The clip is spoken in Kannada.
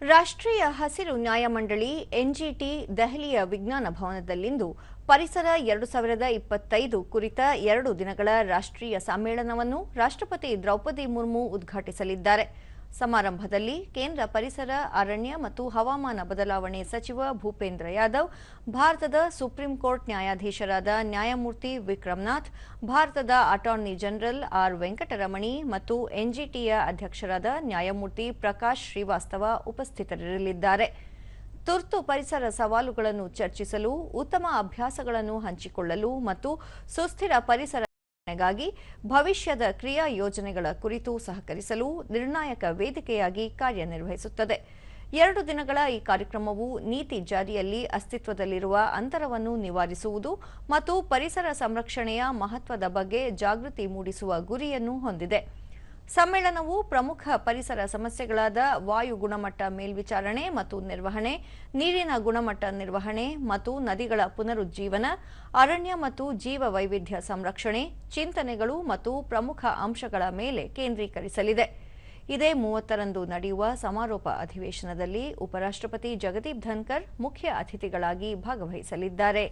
ರಾಷ್ಟ್ರೀಯ ಹಸಿರು ನ್ಯಾಯಮಂಡಳಿ ಎನ್ಜಿಟಿ ದೆಹಲಿಯ ವಿಜ್ಞಾನ ಭವನದಲ್ಲಿಂದು ಪರಿಸರ ಎರಡು ಸಾವಿರದ ಇಪ್ಪತ್ತೈದು ಕುರಿತ ಎರಡು ದಿನಗಳ ರಾಷ್ಟ್ರೀಯ ಸಮ್ಮೇಳನವನ್ನು ರಾಷ್ಟ್ರಪತಿ ದ್ರೌಪದಿ ಮುರ್ಮು ಉದ್ಘಾಟಿಸಲಿದ್ದಾರೆ. ಸಮಾರಂಭದಲ್ಲಿ ಕೇಂದ್ರ ಪರಿಸರ, ಅರಣ್ಯ ಮತ್ತು ಹವಾಮಾನ ಬದಲಾವಣೆ ಸಚಿವ ಭೂಪೇಂದ್ರ ಯಾದವ್, ಭಾರತದ ಸುಪ್ರೀಂ ಕೋರ್ಟ್ ನ್ಯಾಯಾಧೀಶರಾದ ನ್ಯಾಯಮೂರ್ತಿ ವಿಕ್ರಮನಾಥ್ ಭಾರತದ ಅಟಾರ್ನಿ ಜನರಲ್ ಆರ್ ವೆಂಕಟರಮಣಿ ಮತ್ತು ಎನ್ಜಿಟಿಯ ಅಧ್ಯಕ್ಷರಾದ ನ್ಯಾಯಮೂರ್ತಿ ಪ್ರಕಾಶ್ ಶ್ರೀವಾಸ್ತವ ಉಪಸ್ಥಿತರಿರಲಿದ್ದಾರೆ. ತುರ್ತು ಪರಿಸರ ಸವಾಲುಗಳನ್ನು ಚರ್ಚಿಸಲು ಉತ್ತಮ ಅಭ್ಯಾಸಗಳನ್ನು ಹಂಚಿಕೊಳ್ಳಲು ಮತ್ತು ಸುಸ್ಥಿರ ಪರಿಸರ ಗಾಗಿ ಭವಿಷ್ಯದ ಕ್ರಿಯಾ ಯೋಜನೆಗಳ ಕುರಿತು ಸಹಕರಿಸಲು ನಿರ್ಣಾಯಕ ವೇದಿಕೆಯಾಗಿ ಕಾರ್ಯನಿರ್ವಹಿಸುತ್ತದೆ. ಎರಡು ದಿನಗಳ ಈ ಕಾರ್ಯಕ್ರಮವು ನೀತಿ ಜಾರಿಯಲ್ಲಿ ಅಸ್ತಿತ್ವದಲ್ಲಿರುವ ಅಂತರವನ್ನು ನಿವಾರಿಸುವುದು ಮತ್ತು ಪರಿಸರ ಸಂರಕ್ಷಣೆಯ ಮಹತ್ವದ ಬಗ್ಗೆ ಜಾಗೃತಿ ಮೂಡಿಸುವ ಗುರಿಯನ್ನು ಹೊಂದಿದೆ. ಸಮ್ಮೇಳನವು ಪ್ರಮುಖ ಪರಿಸರ ಸಮಸ್ಯೆಗಳಾದ ವಾಯು ಗುಣಮಟ್ಟ ಮೇಲ್ವಿಚಾರಣೆ ಮತ್ತು ನಿರ್ವಹಣೆ, ನೀರಿನ ಗುಣಮಟ್ಟ ನಿರ್ವಹಣೆ ಮತ್ತು ನದಿಗಳ ಪುನರುಜ್ಜೀವನ, ಅರಣ್ಯ ಮತ್ತು ಜೀವ ವೈವಿಧ್ಯ ಸಂರಕ್ಷಣೆ, ಚಿಂತನೆಗಳು ಮತ್ತು ಪ್ರಮುಖ ಅಂಶಗಳ ಮೇಲೆ ಕೇಂದ್ರೀಕರಿಸಲಿದೆ. ಇದೇ ಮೂವತ್ತರಂದು ನಡೆಯುವ ಸಮಾರೋಪ ಅಧಿವೇಶನದಲ್ಲಿ ಉಪರಾಷ್ಟ್ರಪತಿ ಜಗದೀಪ್ ಧನ್ಕರ್ ಮುಖ್ಯ ಅತಿಥಿಗಳಾಗಿ ಭಾಗವಹಿಸಲಿದ್ದಾರೆ.